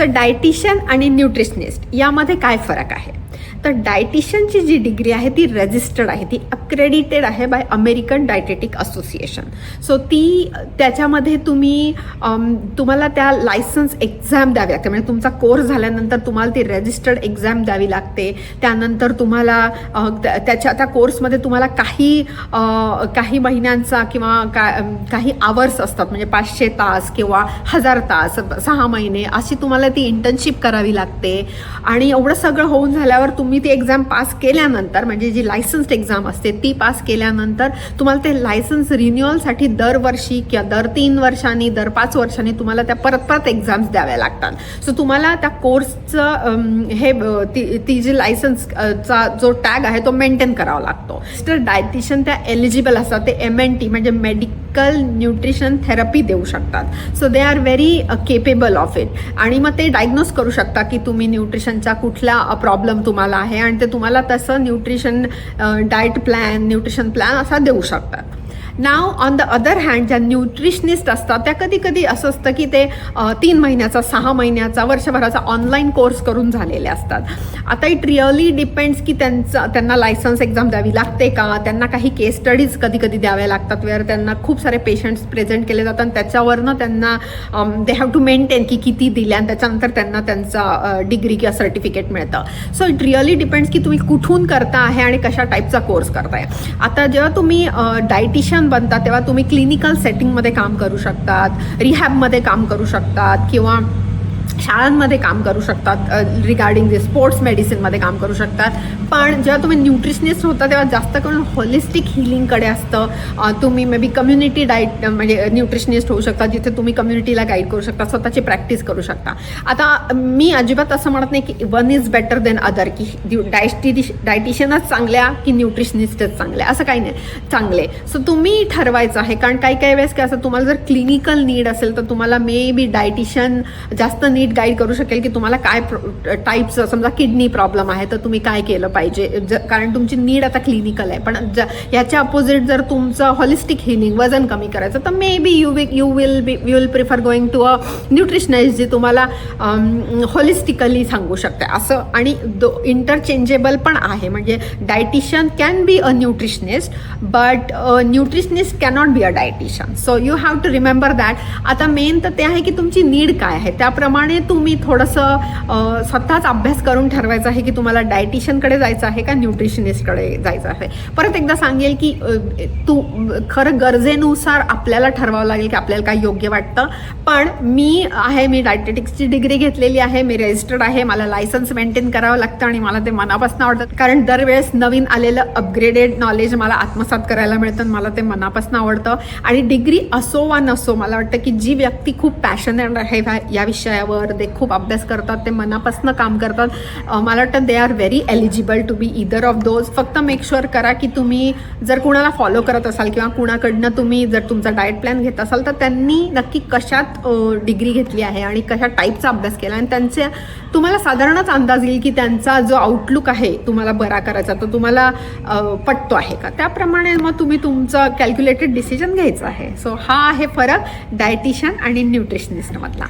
So dietitian आणि nutritionist यामध्ये काय फरक आहे? तर डायटिशियनची जी डिग्री आहे ती रजिस्टर्ड आहे ती अक्रेडिटेड आहे by American dietetic association so ती त्याच्यामध्ये तुम्ही तुम्हाला त्या लायसन्स एक्झाम द्यावी लागते. म्हणजे तुमचा कोर्स झाल्यानंतर तुम्हाला ती रजिस्टर्ड एक्झाम द्यावी लागते. त्यानंतर तुम्हाला त्या- त्याच्या त्या कोर्समध्ये तुम्हाला काही काही महिन्यांचा किंवा का काही आवर्स असतात. म्हणजे पाचशे तास किंवा हजार तास सहा महिने अशी तुम्हाला ती इंटर्नशिप करावी लागते. आणि एवढं सगळं होऊन झाल्यावर तुम्ही तुम्ही ती एक्झाम पास केल्यानंतर म्हणजे जी लायसन्स्ड एक्झाम असते ती पास केल्यानंतर तुम्हाला ते लायसन्स रिन्युअलसाठी दरवर्षी किंवा दर तीन वर्षांनी दर पाच वर्षांनी तुम्हाला त्या परत परत एक्झाम्स द्याव्या लागतात. सो तुम्हाला त्या कोर्सचं हे ती ती जी लायसन्सचा जो टॅग आहे तो मेंटेन करावा लागतो. तर डायटिशियन त्या एलिजिबल असतात ते एम एन टी म्हणजे मेडिकल न्यूट्रिशन थेरपी देऊ शकतात. So they are very capable of it आणि मग ते डायग्नोज करू शकता की तुम्ही न्यूट्रिशनचा कुठला uh, प्रॉब्लेम तुम्हाला आहे आणि ते तुम्हाला तसं nutrition diet plan nutrition plan असा देऊ शकतात. Now on the other hand ज्या न्यूट्रिशनिस्ट असतात त्या कधी कधी असं असतं की ते तीन महिन्याचा सहा महिन्याचा वर्षभराचा ऑनलाईन कोर्स करून झालेले असतात. आता इट रिअली डिपेंड्स की त्यांचं त्यांना लायसन्स एक्झाम द्यावी लागते का? त्यांना काही केस स्टडीज कधी कधी द्याव्या लागतात वेअर त्यांना खूप सारे पेशंट्स प्रेझेंट केले जातात आणि त्याच्यावरनं त्यांना दे हॅव टू मेंटेन की किती दिल्या आणि त्याच्यानंतर त्यांना त्यांचा डिग्री किंवा सर्टिफिकेट मिळतं. सो इट रिअली डिपेंड्स की तुम्ही कुठून करता आहे आणि कशा टाईपचा कोर्स करताय. आता जेव्हा तुम्ही डायटिशियन बनतात तेव्हा तुम्ही क्लिनिकल सेटिंगमध्ये काम करू शकतात रिहॅबमध्ये काम करू शकतात किंवा शाळांमध्ये काम करू शकतात रिगार्डिंग दि स्पोर्ट्स मेडिसिनमध्ये काम करू शकतात. पण जेव्हा तुम्ही न्यूट्रिशनिस्ट होता तेव्हा जास्त करून हॉलिस्टिक हिलिंगकडे असतं. तुम्ही मे बी कम्युनिटी डाईट म्हणजे न्यूट्रिशनिस्ट होऊ शकता जिथे तुम्ही कम्युनिटीला गाईड करू शकता स्वतःची प्रॅक्टिस करू शकता. आता मी अजिबात असं म्हणत नाही की one is better than other की डायटिश डायटिशियनच चांगल्या की न्यूट्रिशनिस्टच चांगल्या असं काही नाही. चांगले. सो तुम्ही ठरवायचं आहे कारण काही काही वेळेस काय असं तुम्हाला जर क्लिनिकल नीड असेल तर तुम्हाला मे बी डायटिशियन जास्त नीट गाईड करू शकेल की तुम्हाला काय टाईपचं समजा किडनी प्रॉब्लेम आहे तर तुम्ही काय केलं पाहिजे? ज- कारण तुमची नीड आता क्लिनिकल आहे. पण ज- याच्या अपोजिट जर तुमचं हॉलिस्टिक हिलिंग वजन कमी करायचं तर maybe you will you will be you will prefer going to a nutritionist जे तुम्हाला um, हॉलिस्टिकली सांगू शकते. असं आणि दो इंटरचेंजेबल पण आहे. म्हणजे dietitian can be a nutritionist but nutritionist cannot be a dietitian so you have to remember that आता मेन तर ते आहे की तुमची नीड काय आहे. त्याप्रमाणे तुम्ही थोडंसं स्वतःच अभ्यास करून ठरवायचं आहे की तुम्हाला डायटिशियनकडे जायचं आहे का न्यूट्रिशनिस्टकडे जायचं आहे? परत एकदा सांगेल की तू खरं गरजेनुसार आपल्याला ठरवावं लागेल की आपल्याला काय योग्य वाटतं. पण मी आहे मी डायटेटिक्सची डिग्री घेतलेली आहे मी रजिस्टर्ड आहे मला लायसन्स मेंटेन करावं लागतं आणि मला ते मनापासून आवडतं. कारण दरवेळेस नवीन आलेलं अपग्रेडेड नॉलेज मला आत्मसात करायला मिळतं आणि मला ते मनापासून आवडतं. आणि डिग्री असो वा नसो मला वाटतं की जी व्यक्ती खूप पॅशनेट आहे या विषयावर ते खूप अभ्यास करतात ते मनापासनं काम करतात. मला वाटतं they are very eligible to be either of those फक्त मेक शुअर करा की तुम्ही जर कुणाला फॉलो करत असाल किंवा कुणाकडनं तुम्ही जर तुमचा डाएट प्लॅन घेत असाल तर त्यांनी नक्की कशात डिग्री घेतली आहे आणि कशा टाईपचा अभ्यास केला आणि त्यांचे तुम्हाला साधारणच अंदाज येईल की त्यांचा जो आउटलुक आहे तुम्हाला बरा करायचा. तो तुम्हाला पटतो आहे का? त्याप्रमाणे मग तुम्ही तुमचं कॅल्क्युलेटेड डिसिजन घ्यायचं आहे. सो हा आहे फरक डायटिशियन आणि न्यूट्रिशनिस्टमधला